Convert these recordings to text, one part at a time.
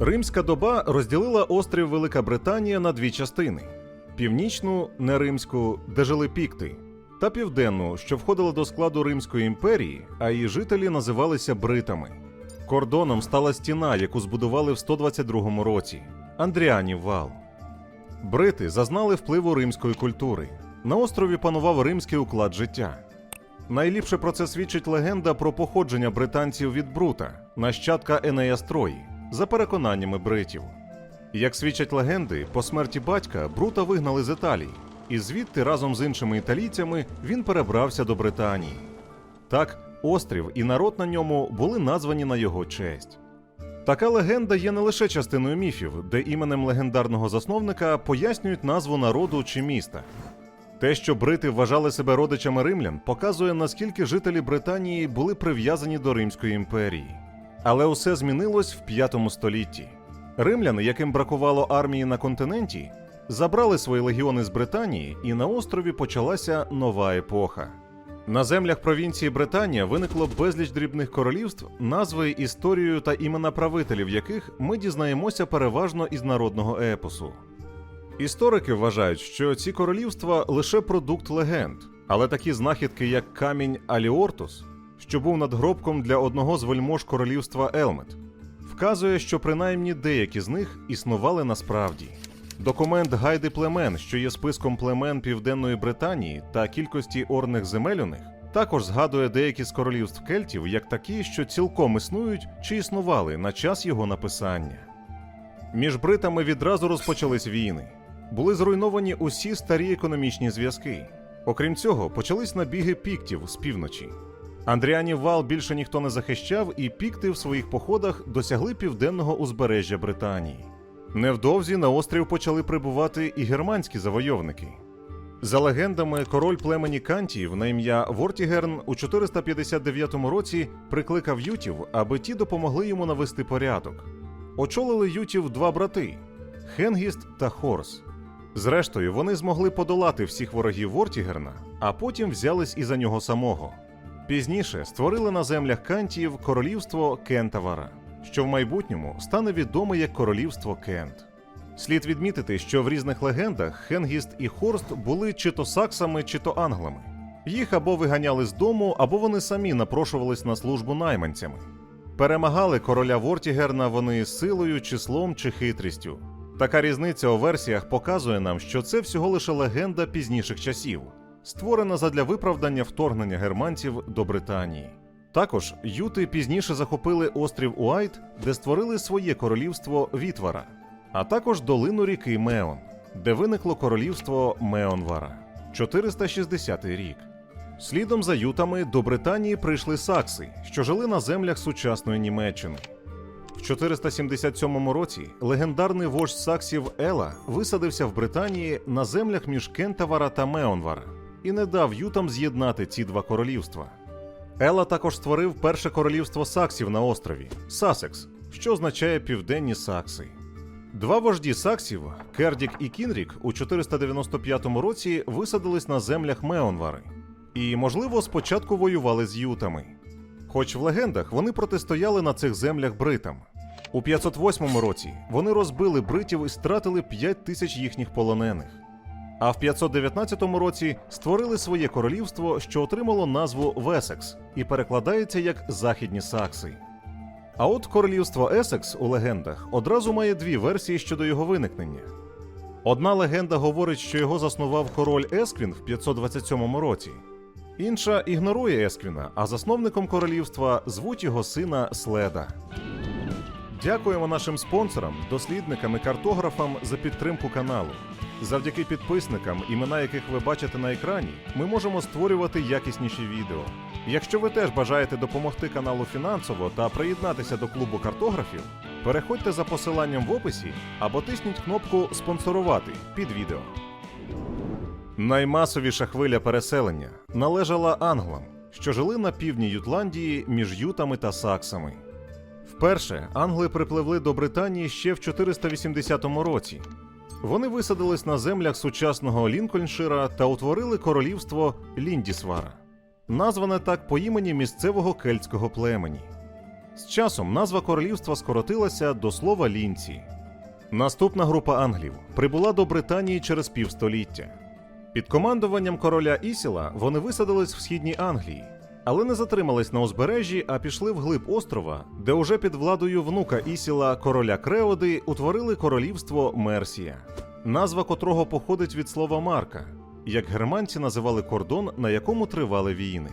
Римська доба розділила острів Велика Британія на дві частини: північну неримську, де жили пікти, та південну, що входила до складу Римської імперії, а її жителі називалися бритами. Кордоном стала стіна, яку збудували в 122 році Андріанів вал. Брити зазнали впливу римської культури. На острові панував римський уклад життя. Найліпше про це свідчить легенда про походження британців від Брута, нащадка Енея Строї, за переконаннями бритів. Як свідчать легенди, по смерті батька Брута вигнали з Італії, і звідти разом з іншими італійцями він перебрався до Британії. Так, острів і народ на ньому були названі на його честь. Така легенда є не лише частиною міфів, де іменем легендарного засновника пояснюють назву народу чи міста. Те, що брити вважали себе родичами римлян, показує, наскільки жителі Британії були прив'язані до Римської імперії. Але усе змінилось в п'ятому столітті. Римляни, яким бракувало армії на континенті, забрали свої легіони з Британії, і на острові почалася нова епоха. На землях провінції Британія виникло безліч дрібних королівств, назви, історію та імена правителів яких ми дізнаємося переважно із народного епосу. Історики вважають, що ці королівства лише продукт легенд, але такі знахідки, як камінь Аліортус, що був надгробком для одного з вельмож королівства Елмет, вказує, що принаймні деякі з них існували насправді. Документ Гайди племен, що є списком племен Південної Британії та кількості орних земель у них, також згадує деякі з королівств кельтів як такі, що цілком існують чи існували на час його написання. Між бритами відразу розпочались війни. Були зруйновані усі старі економічні зв'язки. Окрім цього, почались набіги піктів з півночі. Андріанів вал більше ніхто не захищав, і пікти в своїх походах досягли південного узбережжя Британії. Невдовзі на острів почали прибувати і германські завойовники. За легендами, король племені Кантіїв на ім'я Вортігерн у 459 році прикликав ютів, аби ті допомогли йому навести порядок. Очолили ютів два брати Хенгіст та Хорс. Зрештою, вони змогли подолати всіх ворогів Вортігерна, а потім взялись і за нього самого. Пізніше створили на землях Кантіїв королівство Кентавара, що в майбутньому стане відоме як королівство Кент. Слід відмітити, що в різних легендах Хенгіст і Хорст були чи то саксами, чи то англами. Їх або виганяли з дому, або вони самі напрошувались на службу найманцями. Перемагали короля Вортігерна вони силою, числом чи хитрістю. Така різниця у версіях показує нам, що це всього лише легенда пізніших часів, створена задля виправдання вторгнення германців до Британії. Також юти пізніше захопили острів Уайт, де створили своє королівство Вітвара, а також долину ріки Меон, де виникло королівство Меонвара 460 рік. Слідом за ютами до Британії прийшли сакси, що жили на землях сучасної Німеччини. В 477 році легендарний вождь саксів Ела висадився в Британії на землях між Кентавара та Меонвара і не дав ютам з'єднати ці два королівства. Ела також створив перше королівство саксів на острові Сасекс, що означає південні сакси. Два вожді саксів, Кердік і Кінрік, у 495 році висадились на землях Меонвари і, можливо, спочатку воювали з ютами. Хоч в легендах вони протистояли на цих землях бритам. У 508 році вони розбили бритів і стратили 5 тисяч їхніх полонених. А в 519 році створили своє королівство, що отримало назву Весекс і перекладається як Західні Сакси. А от королівство Есекс у легендах одразу має дві версії щодо його виникнення. Одна легенда говорить, що його заснував король Есквін в 527 році. Інша ігнорує Есквіна, а засновником королівства звуть його сина Следа. Дякуємо нашим спонсорам, дослідникам і картографам за підтримку каналу. Завдяки підписникам, імена яких ви бачите на екрані, ми можемо створювати якісніші відео. Якщо ви теж бажаєте допомогти каналу фінансово та приєднатися до клубу картографів, переходьте за посиланням в описі або тисніть кнопку Спонсорувати під відео. Наймасовіша хвиля переселення належала англам, що жили на півдні Ютландії між ютами та саксами. Вперше англи припливли до Британії ще в 480 році. Вони висадились на землях сучасного Лінкольншира та утворили королівство Ліндісвара, назване так по імені місцевого кельтського племені. З часом назва королівства скоротилася до слова лінці. Наступна група англів прибула до Британії через півстоліття. Під командуванням короля Ісіла вони висадились в східній Англії, але не затримались на узбережжі, а пішли вглиб острова, де уже під владою внука Ісіла, короля Креоди, утворили королівство Мерсія, назва котрого походить від слова Марка, як германці називали кордон, на якому тривали війни.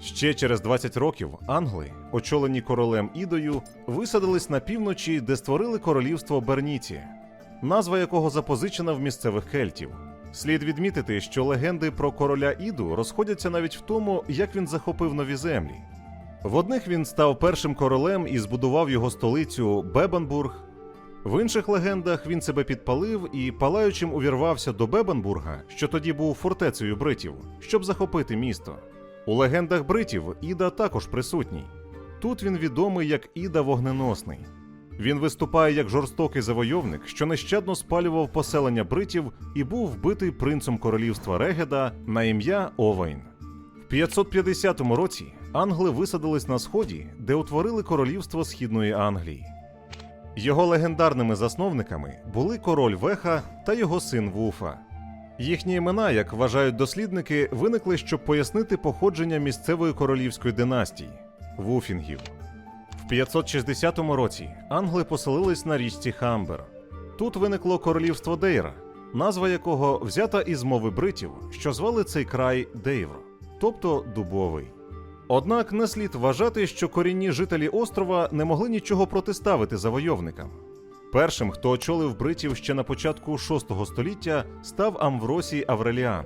Ще через 20 років англи, очолені королем Ідою, висадились на півночі, де створили королівство Берніція, назва якого запозичена в місцевих кельтів. Слід відмітити, що легенди про короля Іду розходяться навіть в тому, як він захопив нові землі. В одних він став першим королем і збудував його столицю Бебенбург. В інших легендах він себе підпалив і палаючим увірвався до Бебенбурга, що тоді був фортецею бритів, щоб захопити місто. У легендах бритів Іда також присутній. Тут він відомий як Іда Вогненосний. Він виступає як жорстокий завойовник, що нещадно спалював поселення бритів і був вбитий принцем королівства Регеда на ім'я Овейн. В 550 році англи висадились на сході, де утворили королівство Східної Англії. Його легендарними засновниками були король Веха та його син Вуфа. Їхні імена, як вважають дослідники, виникли, щоб пояснити походження місцевої королівської династії Вуфінгів. В 560 році англи поселились на річці Хамбер. Тут виникло королівство Дейра, назва якого взята із мови бритів, що звали цей край Дейвр, тобто дубовий. Однак не слід вважати, що корінні жителі острова не могли нічого протиставити завойовникам. Першим, хто очолив бритів ще на початку VI століття, став Амвросій Авреліан.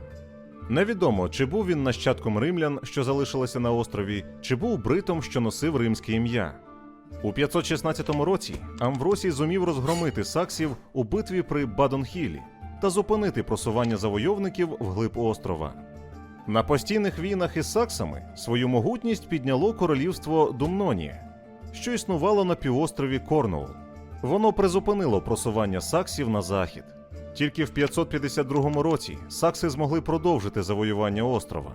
Невідомо, чи був він нащадком римлян, що залишилися на острові, чи був бритом, що носив римське ім'я. У 516 році Амвросій зумів розгромити саксів у битві при Бадонхілі та зупинити просування завойовників вглиб острова. На постійних війнах із саксами свою могутність підняло королівство Думнонія, що існувало на півострові Корнуол. Воно призупинило просування саксів на захід. Тільки в 552 році сакси змогли продовжити завоювання острова.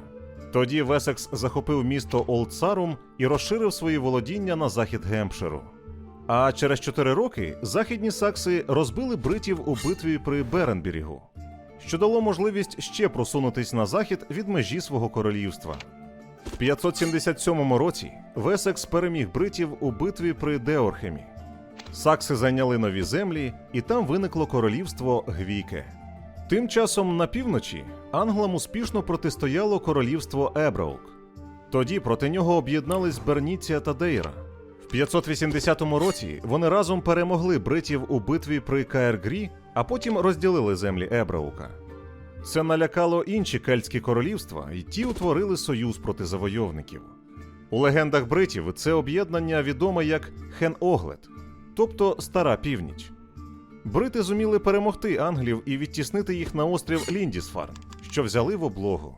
Тоді Весекс захопив місто Олдсарум і розширив свої володіння на захід Гемпширу. А через 4 роки західні сакси розбили бритів у битві при Беренбірігу, що дало можливість ще просунутись на захід від межі свого королівства. В 577 році Весекс переміг бритів у битві при Деорхемі. Сакси зайняли нові землі, і там виникло королівство Гвіке. Тим часом на півночі англам успішно протистояло королівство Ебраук. Тоді проти нього об'єднались Берніція та Дейра. В 580 році вони разом перемогли бритів у битві при Каергрі, а потім розділили землі Ебраука. Це налякало інші кельтські королівства, і ті утворили союз проти завойовників. У легендах бритів це об'єднання відоме як Хен-Оглед, тобто Стара Північ. Брити зуміли перемогти англів і відтіснити їх на острів Ліндісфарн, що взяли в облогу.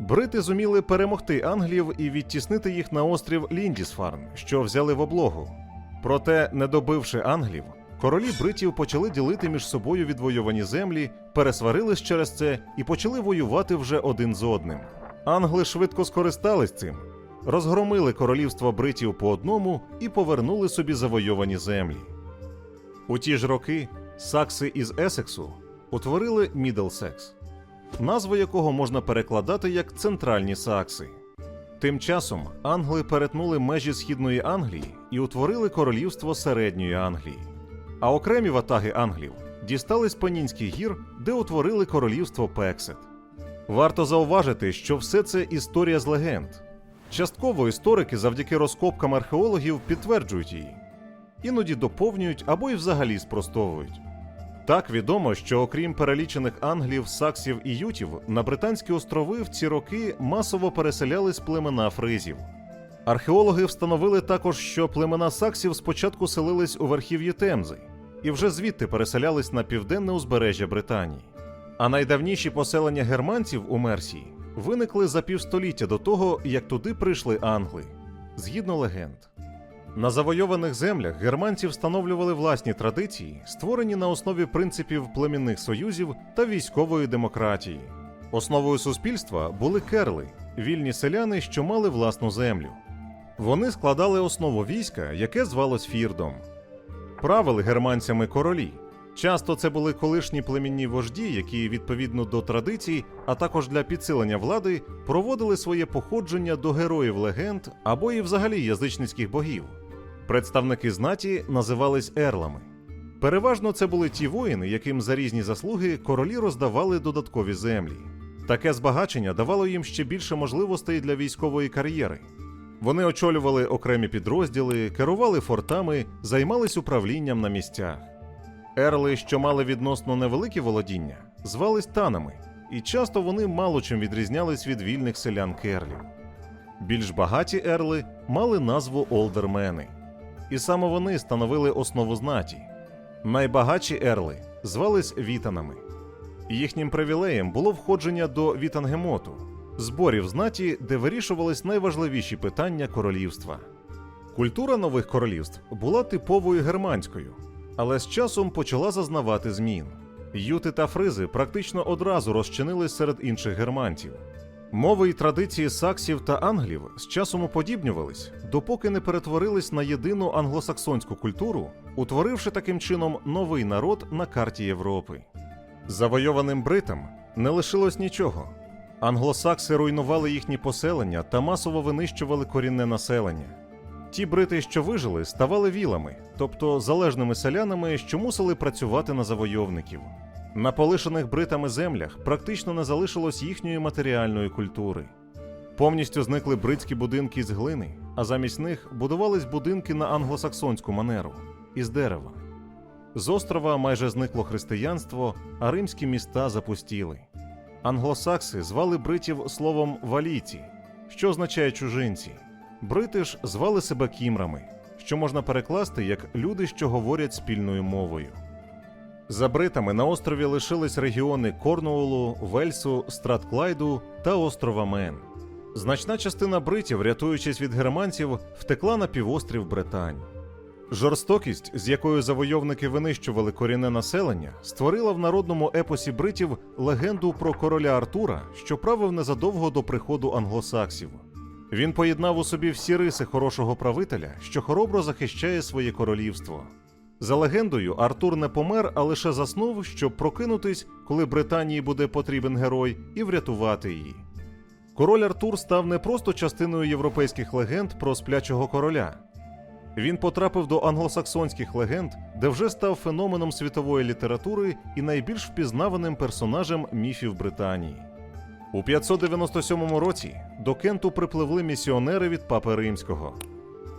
Брити зуміли перемогти англів і відтіснити їх на острів Ліндісфарн, що взяли в облогу. Проте, не добивши англів, королі бритів почали ділити між собою відвоювані землі, пересварились через це і почали воювати вже один з одним. Англи швидко скористались цим, розгромили королівство бритів по одному і повернули собі завойовані землі. У ті ж роки сакси із Есексу утворили Мідлсекс, назву якого можна перекладати як центральні сакси. Тим часом англи перетнули межі східної Англії і утворили королівство середньої Англії. А окремі ватаги англів дістались Панінських гір, де утворили королівство Пексет. Варто зауважити, що все це історія з легенд. Частково історики завдяки розкопкам археологів підтверджують її, іноді доповнюють або й взагалі спростовують. Так відомо, що окрім перелічених англів, саксів і ютів, на Британські острови в ці роки масово переселялись племена фризів. Археологи встановили також, що племена саксів спочатку селились у верхів'ї Темзи і вже звідти переселялись на південне узбережжя Британії. А найдавніші поселення германців у Мерсії виникли за півстоліття до того, як туди прийшли англи, згідно легенд. На завойованих землях германці встановлювали власні традиції, створені на основі принципів племінних союзів та військової демократії. Основою суспільства були керли, вільні селяни, що мали власну землю. Вони складали основу війська, яке звалось Фірдом. Правили германцями королі. Часто це були колишні племінні вожді, які відповідно до традицій, а також для підсилення влади, проводили своє походження до героїв легенд або і взагалі язичницьких богів. Представники знаті називались ерлами. Переважно це були ті воїни, яким за різні заслуги королі роздавали додаткові землі. Таке збагачення давало їм ще більше можливостей для військової кар'єри. Вони очолювали окремі підрозділи, керували фортами, займались управлінням на місцях. Ерли, що мали відносно невеликі володіння, звались танами, і часто вони мало чим відрізнялись від вільних селян керлів. Більш багаті ерли мали назву олдермени, і саме вони становили основу знаті. Найбагатші ерли звались вітанами. Їхнім привілеєм було входження до вітангемоту, зборів знаті, де вирішувались найважливіші питання королівства. Культура нових королівств була типовою германською, але з часом почала зазнавати змін. Юти та фризи практично одразу розчинились серед інших германців. Мови й традиції саксів та англів з часом уподібнювались, допоки не перетворились на єдину англосаксонську культуру, утворивши таким чином новий народ на карті Європи. Завойованим бритам не лишилось нічого. Англосакси руйнували їхні поселення та масово винищували корінне населення. Ті брити, що вижили, ставали вілами, тобто залежними селянами, що мусили працювати на завойовників. На полишених бритами землях практично не залишилось їхньої матеріальної культури. Повністю зникли бритські будинки з глини, а замість них будувались будинки на англосаксонську манеру із дерева. З острова майже зникло християнство, а римські міста запустіли. Англосакси звали бритів словом валійці, що означає чужинці. Брити ж звали себе кімрами, що можна перекласти як люди, що говорять спільною мовою. За бритами на острові лишились регіони Корнуолу, Вельсу, Стратклайду та острова Мен. Значна частина бритів, рятуючись від германців, втекла на півострів Британь. Жорстокість, з якою завойовники винищували корінне населення, створила в народному епосі бритів легенду про короля Артура, що правив незадовго до приходу англосаксів. Він поєднав у собі всі риси хорошого правителя, що хоробро захищає своє королівство. За легендою, Артур не помер, а лише заснув, щоб прокинутись, коли Британії буде потрібен герой, і врятувати її. Король Артур став не просто частиною європейських легенд про сплячого короля. Він потрапив до англосаксонських легенд, де вже став феноменом світової літератури і найбільш впізнаваним персонажем міфів Британії. У 597 році до Кенту припливли місіонери від Папи Римського.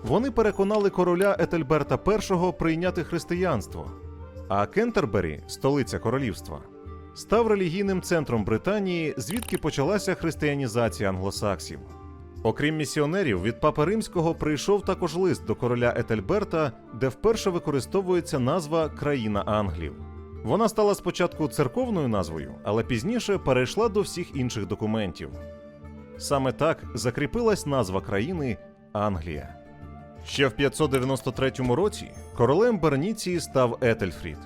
Вони переконали короля Етельберта І прийняти християнство, а Кентербері, столиця королівства, став релігійним центром Британії, звідки почалася християнізація англосаксів. Окрім місіонерів, від Папи Римського прийшов також лист до короля Етельберта, де вперше використовується назва Країна Англів. Вона стала спочатку церковною назвою, але пізніше перейшла до всіх інших документів. Саме так закріпилась назва країни Англія. Ще в 593 році королем Берніції став Етельфрід.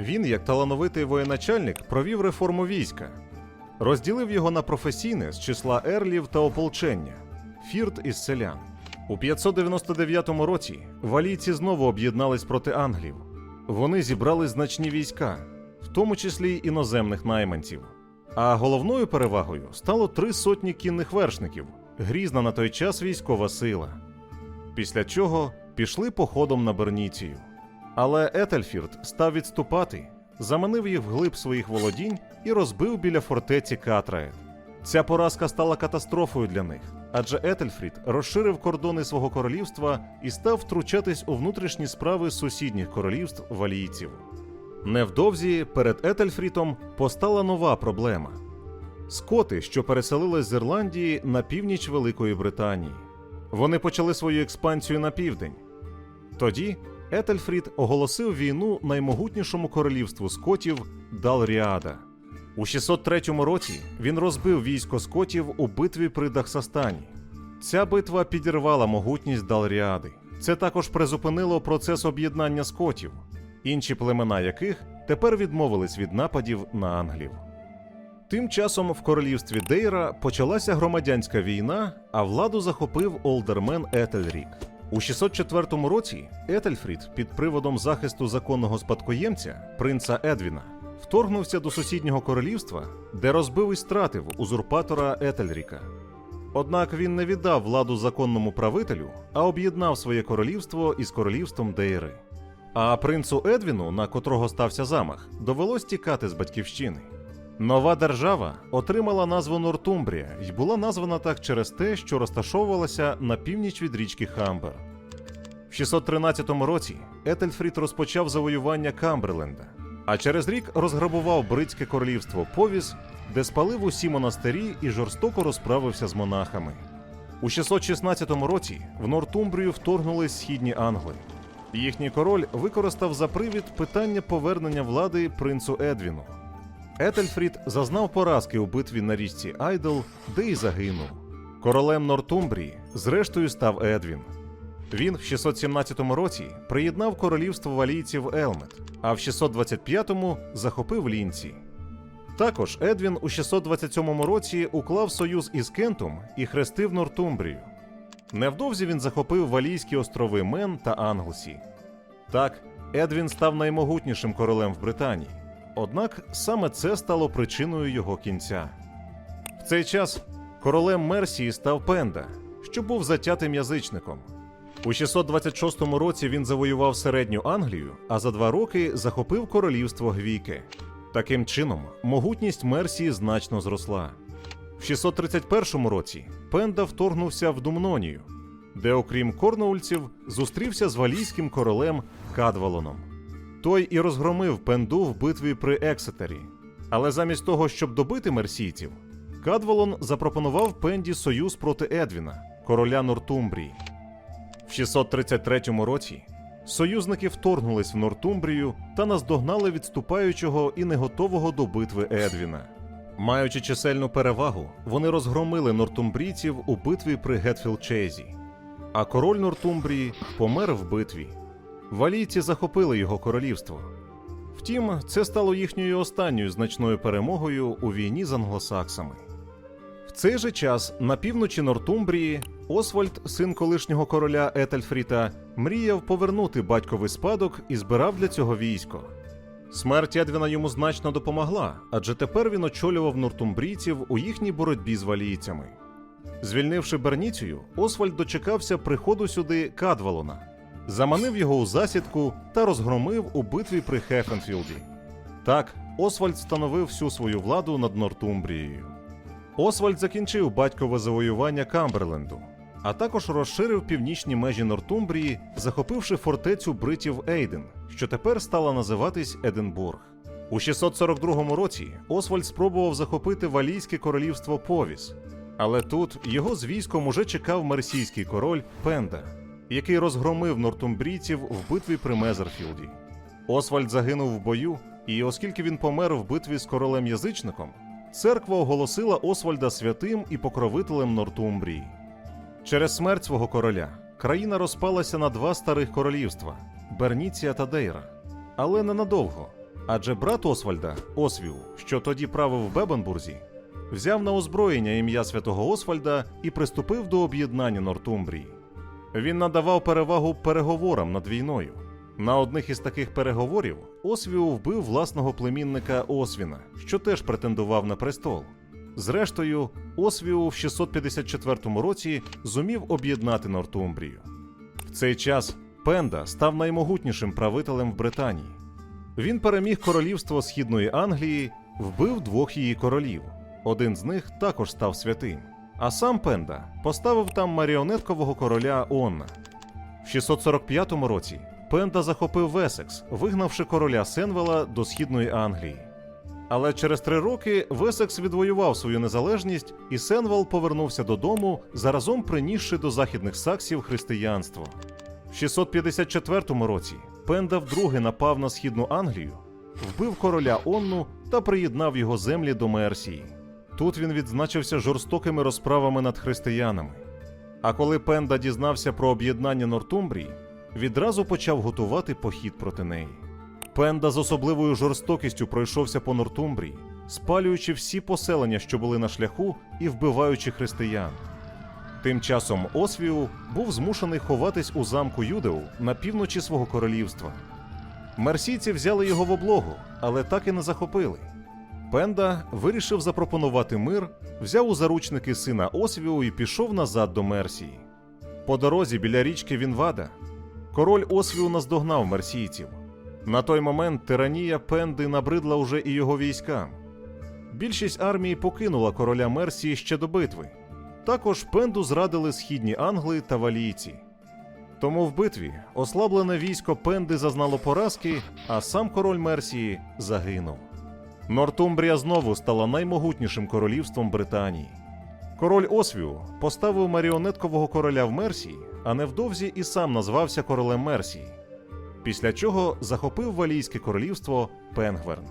Він, як талановитий воєначальник, провів реформу війська, розділив його на професійне з числа ерлів та ополчення, фірт із селян. У 599 році валійці знову об'єднались проти англів. Вони зібрали значні війська, в тому числі й іноземних найманців. А головною перевагою стало три сотні кінних вершників, грізна на той час військова сила. Після чого пішли походом на Берніцію. Але Етельфірд став відступати, заманив їх вглиб своїх володінь і розбив біля фортеці Катрает. Ця поразка стала катастрофою для них, адже Етельфрід розширив кордони свого королівства і став втручатись у внутрішні справи сусідніх королівств валійців. Невдовзі перед Етельфрітом постала нова проблема: скоти, що переселились з Ірландії на північ Великої Британії. Вони почали свою експансію на південь. Тоді Етельфрід оголосив війну наймогутнішому королівству скотів Далріада. У 603 році він розбив військо скотів у битві при Дахсастані. Ця битва підірвала могутність Далріади. Це також призупинило процес об'єднання скотів, інші племена яких тепер відмовились від нападів на англів. Тим часом в королівстві Дейра почалася громадянська війна, а владу захопив олдермен Етельрік. У 604 році Етельфрід під приводом захисту законного спадкоємця, принца Едвіна, вторгнувся до сусіднього королівства, де розбив і стратив узурпатора Етельріка. Однак він не віддав владу законному правителю, а об'єднав своє королівство із королівством Дейри. А принцу Едвіну, на котрого стався замах, довелось тікати з батьківщини. Нова держава отримала назву Нортумбрія і була названа так через те, що розташовувалася на північ від річки Хамбер. В 613 році Етельфрід розпочав завоювання Камберленда, а через рік розграбував бритське королівство Повіс, де спалив усі монастирі і жорстоко розправився з монахами. У 616 році в Нортумбрію вторгнулись східні англи. Їхній король використав за привід питання повернення влади принцу Едвіну. Етельфрід зазнав поразки у битві на річці Айдл, де й загинув. Королем Нортумбрії зрештою став Едвін. Він в 617 році приєднав королівство валійців Елмет, а в 625-му захопив лінці. Також Едвін у 627 році уклав союз із Кентом і хрестив Нортумбрію. Невдовзі він захопив Валійські острови Мен та Англсі. Так, Едвін став наймогутнішим королем в Британії. Однак саме це стало причиною його кінця. В цей час королем Мерсії став Пенда, що був затятим язичником. У 626 році він завоював середню Англію, а за два роки захопив королівство Гвіке. Таким чином, могутність Мерсії значно зросла. В 631 році Пенда вторгнувся в Думнонію, де, окрім корноульців, зустрівся з валійським королем Кадвалоном. Той і розгромив Пенду в битві при Ексетері. Але замість того, щоб добити мерсійців, Кадвалон запропонував Пенді союз проти Едвіна, короля Нортумбрії. В 633 році союзники вторгнулись в Нортумбрію та наздогнали відступаючого і неготового до битви Едвіна. Маючи чисельну перевагу, вони розгромили нортумбрійців у битві при Гетфілчезі. А король Нортумбрії помер в битві. Валійці захопили його королівство. Втім, це стало їхньою останньою значною перемогою у війні з англосаксами. В цей же час на півночі Нортумбрії Освальд, син колишнього короля Етельфріта, мріяв повернути батьковий спадок і збирав для цього військо. Смерть Едвіна йому значно допомогла, адже тепер він очолював нортумбрійців у їхній боротьбі з валійцями. Звільнивши Берніцію, Освальд дочекався приходу сюди Кадвалона, заманив його у засідку та розгромив у битві при Хефенфілді. Так, Освальд встановив всю свою владу над Нортумбрією. Освальд закінчив батькове завоювання Камберленду, а також розширив північні межі Нортумбрії, захопивши фортецю бритів Ейден, що тепер стала називатись Единбург. У 642 році Освальд спробував захопити Валійське королівство Повіс, але тут його з військом уже чекав мерсійський король Пенда, який розгромив нортумбрійців в битві при Мезерфілді. Освальд загинув в бою, і оскільки він помер в битві з королем язичником, церква оголосила Освальда святим і покровителем Нортумбрії. Через смерть свого короля країна розпалася на два старих королівства Берніція та Дейра. Але ненадовго. Адже брат Освальда, Освіу, що тоді правив в Бебенбурзі, взяв на озброєння ім'я святого Освальда і приступив до об'єднання Нортумбрії. Він надавав перевагу переговорам над війною. На одних із таких переговорів Освіу вбив власного племінника Освіна, що теж претендував на престол. Зрештою, Освіу в 654 році зумів об'єднати Нортумбрію. В цей час Пенда став наймогутнішим правителем в Британії. Він переміг королівство Східної Англії, вбив двох її королів. Один з них також став святим. А сам Пенда поставив там маріонеткового короля Онна. В 645 році Пенда захопив Весекс, вигнавши короля Сенвела до Східної Англії. Але через три роки Весекс відвоював свою незалежність, і Сенвел повернувся додому, заразом принісши до західних саксів християнство. В 654 році Пенда вдруге напав на східну Англію, вбив короля Онну та приєднав його землі до Мерсії. Тут він відзначився жорстокими розправами над християнами. А коли Пенда дізнався про об'єднання Нортумбрії, відразу почав готувати похід проти неї. Пенда з особливою жорстокістю пройшовся по Нортумбрії, спалюючи всі поселення, що були на шляху, і вбиваючи християн. Тим часом Освіу був змушений ховатись у замку Юдеу на півночі свого королівства. Мерсійці взяли його в облогу, але так і не захопили. Пенда вирішив запропонувати мир, взяв у заручники сина Освіу і пішов назад до Мерсії. По дорозі біля річки Вінвада король Освіу наздогнав мерсійців. На той момент тиранія Пенди набридла уже і його військам. Більшість армії покинула короля Мерсії ще до битви. Також Пенду зрадили східні Англи та валійці. Тому в битві ослаблене військо Пенди зазнало поразки, а сам король Мерсії загинув. Нортумбрія знову стала наймогутнішим королівством Британії. Король Освіу поставив маріонеткового короля в Мерсії, а невдовзі і сам назвався королем Мерсії. Після чого захопив Валійське королівство Пенгверн.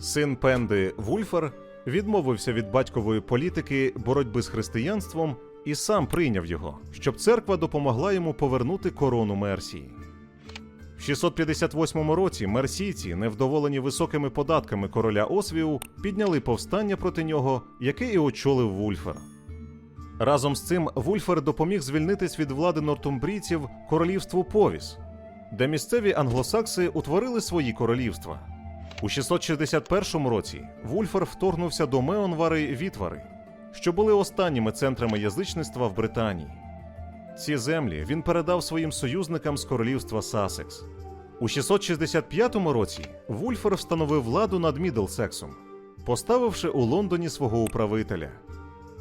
Син Пенди Вульфер відмовився від батькової політики боротьби з християнством і сам прийняв його, щоб церква допомогла йому повернути корону Мерсії. В 658 році мерсійці, невдоволені високими податками короля Освіу, підняли повстання проти нього, яке і очолив Вульфер. Разом з цим Вульфер допоміг звільнитись від влади нортумбрійців королівству Повіс, де місцеві англосакси утворили свої королівства. У 661 році Вульфер вторгнувся до Меонвари Вітвари, що були останніми центрами язичництва в Британії. Ці землі він передав своїм союзникам з королівства Сасекс. У 665 році Вульфер встановив владу над Мідлсексом, поставивши у Лондоні свого управителя.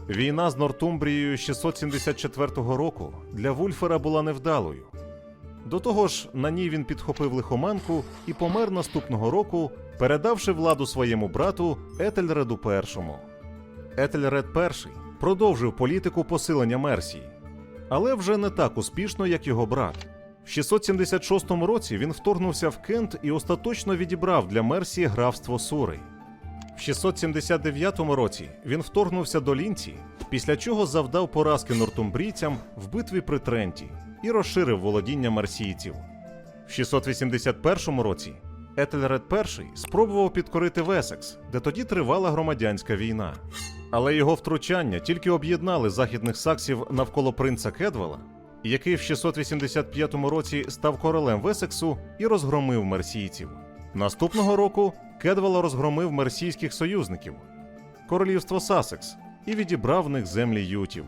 Війна з Нортумбрією 674 року для Вульфера була невдалою. До того ж, на ній він підхопив лихоманку і помер наступного року, передавши владу своєму брату Етельреду І. Етельред І продовжив політику посилення Мерсії, але вже не так успішно, як його брат. В 676 році він вторгнувся в Кент і остаточно відібрав для Мерсії графство Сурей. В 679 році він вторгнувся до Лінці, після чого завдав поразки нортумбрійцям в битві при Тренті і розширив володіння марсійців. В 681 році Етельред І спробував підкорити Весекс, де тоді тривала громадянська війна. Але його втручання тільки об'єднали західних саксів навколо принца Кедвела, який в 685 році став королем Весексу і розгромив мерсійців. Наступного року Кедвел розгромив мерсійських союзників королівство Сасекс і відібрав в них землі ютів.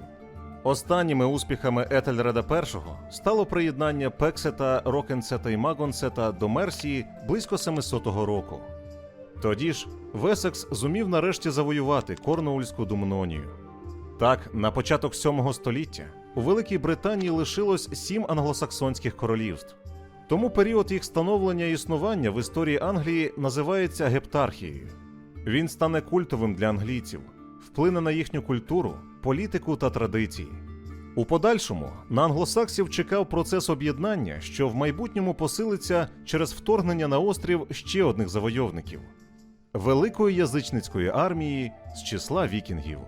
Останніми успіхами Етельреда І стало приєднання Пексета, Рокенсета і Магонсета до Мерсії близько 700 року. Тоді ж Весекс зумів нарешті завоювати Корнуульську Думнонію. Так, на початок 7 століття у Великій Британії лишилось сім англосаксонських королівств. Тому період їх становлення і існування в історії Англії називається гептархією. Він стане культовим для англійців, вплине на їхню культуру, політику та традиції. У подальшому на англосаксів чекав процес об'єднання, що в майбутньому посилиться через вторгнення на острів ще одних завойовників великої язичницької армії з числа вікінгів.